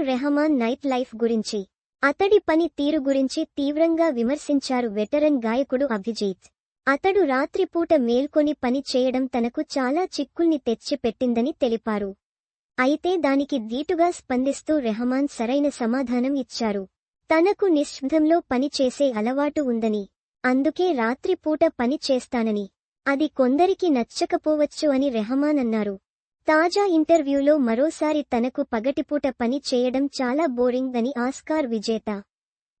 AR Rahman night life గురించి అతడి పని తీరు గురించి తీవ్రంగా విమర్శించారు వెటరన్ గాయకుడు అభిజిత్. అతడు రాత్రిపూట మేల్కొని పని చేయడం తనకు చాలా చిక్కుల్ని తెచ్చిపెట్టిందని తెలిపారు. అయితే దానికి దీటుగా స్పందిస్తూ రెహమాన్ సరైన సమాధానం ఇచ్చారు. తనకు నిశ్శబ్దంలో పని చేసే అలవాటు ఉందని అందుకే రాత్రిపూట పని చేస్తానని అది కొందరికి నచ్చకపోవచ్చు అని రెహమాన్ అన్నారు. తాజా ఇంటర్వ్యూలో మరోసారి తనకు పగటిపూట పని చేయడం చాలా బోరింగ్ అని ఆస్కార్ విజేత.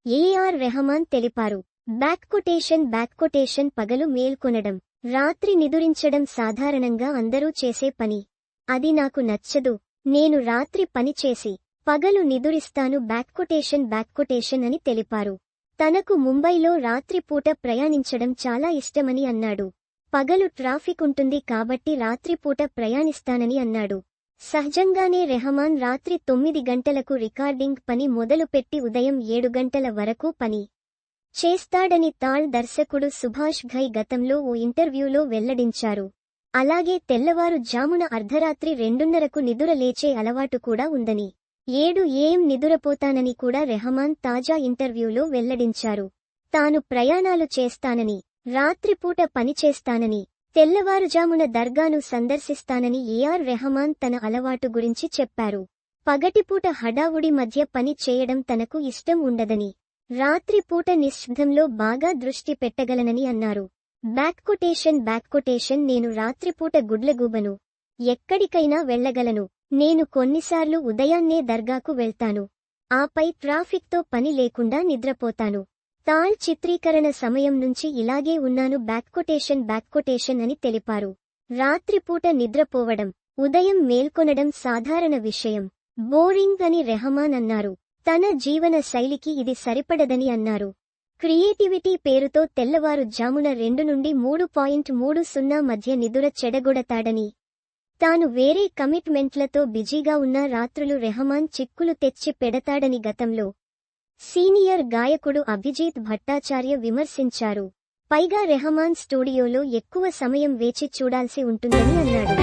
ఏఆర్ రెహమాన్ తెలిపారు. బ్యాక్ కొటేషన్ బ్యాక్ కొటేషన్ పగలు మేల్కొనడం రాత్రి నిదురించడం సాధారణంగా అందరూ చేసే పని. అది నాకు నచ్చదు. నేను రాత్రి పని చేసి పగలు నిదురిస్తాను బ్యాక్ కొటేషన్ బ్యాక్ కొటేషన్ అని తెలిపారు. తనకు ముంబైలో రాత్రిపూట ప్రయాణించడం చాలా ఇష్టమని అన్నాడు. పగలు ట్రాఫిక్ ఉంటుంది కాబట్టి రాత్రిపూట ప్రయాణిస్తానని అన్నాడు. సహజంగానే రెహమాన్ రాత్రి తొమ్మిది గంటలకు రికార్డింగ్ పని మొదలుపెట్టి ఉదయం ఏడు గంటల వరకు పని చేస్తాడని తాళ్ దర్శకుడు సుభాష్ ఘై గతంలో ఓ ఇంటర్వ్యూలో వెల్లడించారు. అలాగే తెల్లవారు జామున అర్ధరాత్రి రెండున్నరకు నిదుర లేచే అలవాటు కూడా ఉందని ఏడు ఏం నిదురపోతానని కూడా రెహమాన్ తాజా ఇంటర్వ్యూలో వెల్లడించారు. తాను ప్రయాణాలు చేస్తానని రాత్రిపూట పనిచేస్తానని తెల్లవారుజామున దర్గాను సందర్శిస్తానని ఏఆర్ రెహమాన్ తన అలవాటు గురించి చెప్పారు. పగటిపూట హడావుడి మధ్య పని చేయడం తనకు ఇష్టం ఉండదని రాత్రిపూట నిశ్శబ్దంలో బాగా దృష్టి పెట్టగలనని అన్నారు. బ్యాక్కొటేషన్ బ్యాక్కొటేషన్ నేను రాత్రిపూట గుడ్లగూబను. ఎక్కడికైనా వెళ్ళగలను నేను కొన్నిసార్లు ఉదయాన్నే దర్గాకు వెళ్తాను. ఆపై ట్రాఫిక్తో పని లేకుండా నిద్రపోతాను. తాళ్ చిత్రీకరణ సమయం నుంచి ఇలాగే ఉన్నాను బ్యాక్కొటేషన్ బ్యాక్కొటేషన్ అని తెలిపారు. రాత్రిపూట నిద్రపోవడం ఉదయం మేల్కొనడం సాధారణ విషయం. బోరింగ్ అని రెహమాన్ అన్నారు. తన జీవన శైలికి ఇది సరిపడదని అన్నారు. క్రియేటివిటీ పేరుతో తెల్లవారు జామున రెండు నుండి మూడు పాయింట్ మూడు సున్నా మధ్య నిదుర చెడగొడతాడని. తాను వేరే కమిట్మెంట్లతో బిజీగా ఉన్న రాత్రులు రెహమాన్ చిక్కులు తెచ్చి పెడతాడని గతంలో. సీనియర్ గాయకుడు అభిజిత్ భట్టాచార్య విమర్శించారు. పైగా రెహమాన్ స్టూడియోలో ఎక్కువ సమయం వేచి చూడాల్సి ఉంటుందని అన్నాడు.